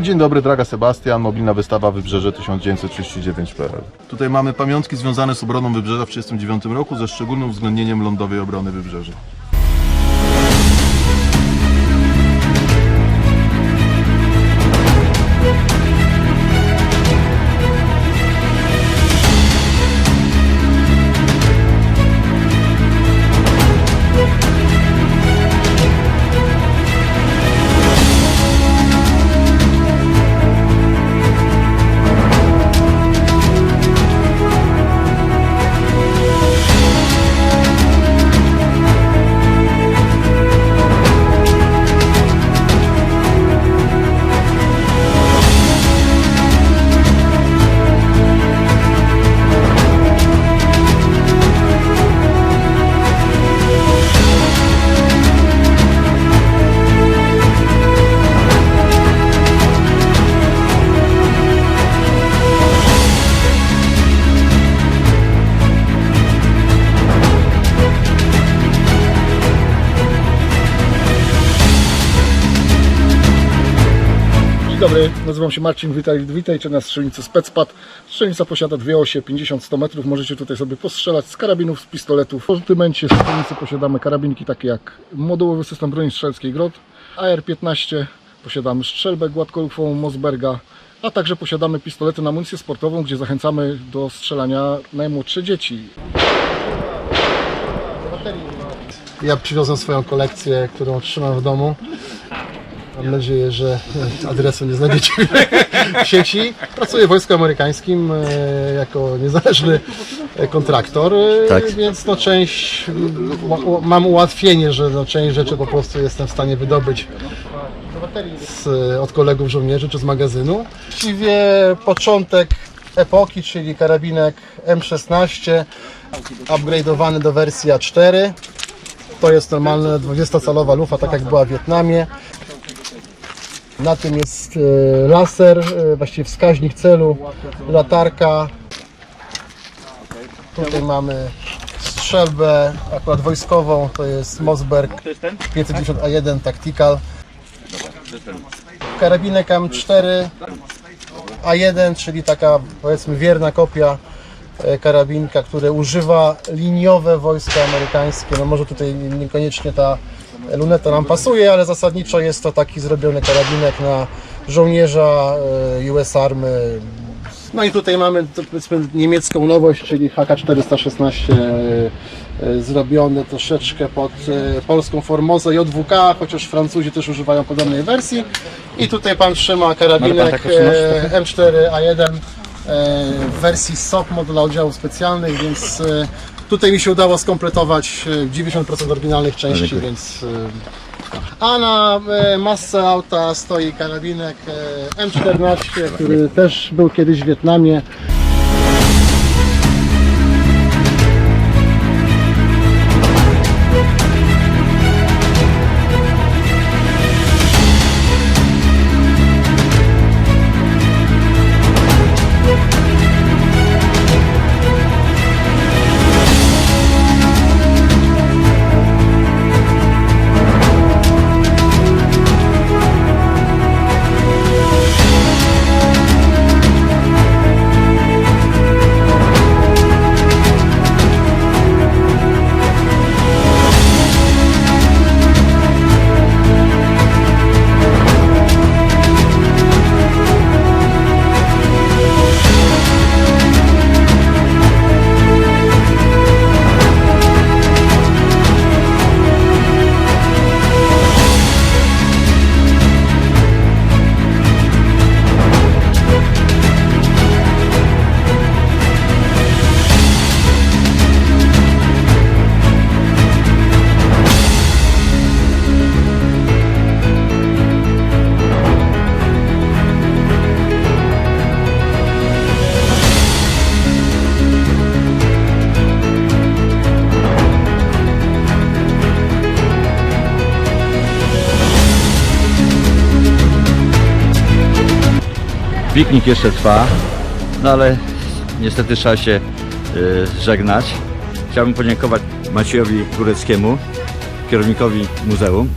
Dzień dobry, Draga Sebastian, mobilna wystawa Wybrzeże 1939.pl. Tutaj mamy pamiątki związane z obroną Wybrzeża w 1939 roku ze szczególnym uwzględnieniem lądowej obrony Wybrzeża. Dobry, nazywam się Marcin, witaj, witajcie na strzelnicy Specpad. Strzelnica posiada dwie osie, 50-100 metrów, możecie tutaj sobie postrzelać z karabinów, z pistoletów. W sortymencie strzelnicy posiadamy karabinki takie jak modułowy system broni strzelskiej GROT, AR-15, posiadamy strzelbę gładkolufową Mosberga, a także posiadamy pistolety na amunicję sportową, gdzie zachęcamy do strzelania najmłodsze dzieci. Ja przywiozłem swoją kolekcję, którą trzymam w domu. Mam nadzieję, że e, adresu nie znajdziecie w sieci. Pracuję w Wojsku Amerykańskim e, jako niezależny kontraktor, e, Tak. więc no część, mam ułatwienie, że no część rzeczy po prostu jestem w stanie wydobyć z, od kolegów żołnierzy czy z magazynu. Właściwie początek epoki, czyli karabinek M16, upgrade'owany do wersji A4. To jest normalna 20-calowa lufa, tak jak była w Wietnamie. Na tym jest e, laser, e, właściwie wskaźnik celu, latarka. Tutaj mamy strzelbę akurat wojskową, to jest Mossberg 510A1 Tactical. Karabinek M4 A1, czyli taka powiedzmy wierna kopia e, karabinka, które używa liniowe wojska amerykańskie. No może tutaj niekoniecznie ta luneta nam pasuje, ale zasadniczo jest to taki zrobiony karabinek na żołnierza e, US Army. No i tutaj mamy powiedzmy niemiecką nowość, czyli HK416 e, e, zrobiony troszeczkę pod polską Formozę JWK, chociaż Francuzi też używają podobnej wersji. I tutaj pan trzyma karabinek e, M4A1 e, w wersji SOP moduła oddziałów specjalnych, więc tutaj mi się udało skompletować e, 90% oryginalnych części, więc e, a na e, masce auta stoi karabinek e, M14, który też był kiedyś w Wietnamie. Piknik jeszcze trwa, no ale niestety trzeba się y, żegnać. Chciałbym podziękować Maciejowi Góreckiemu, kierownikowi muzeum.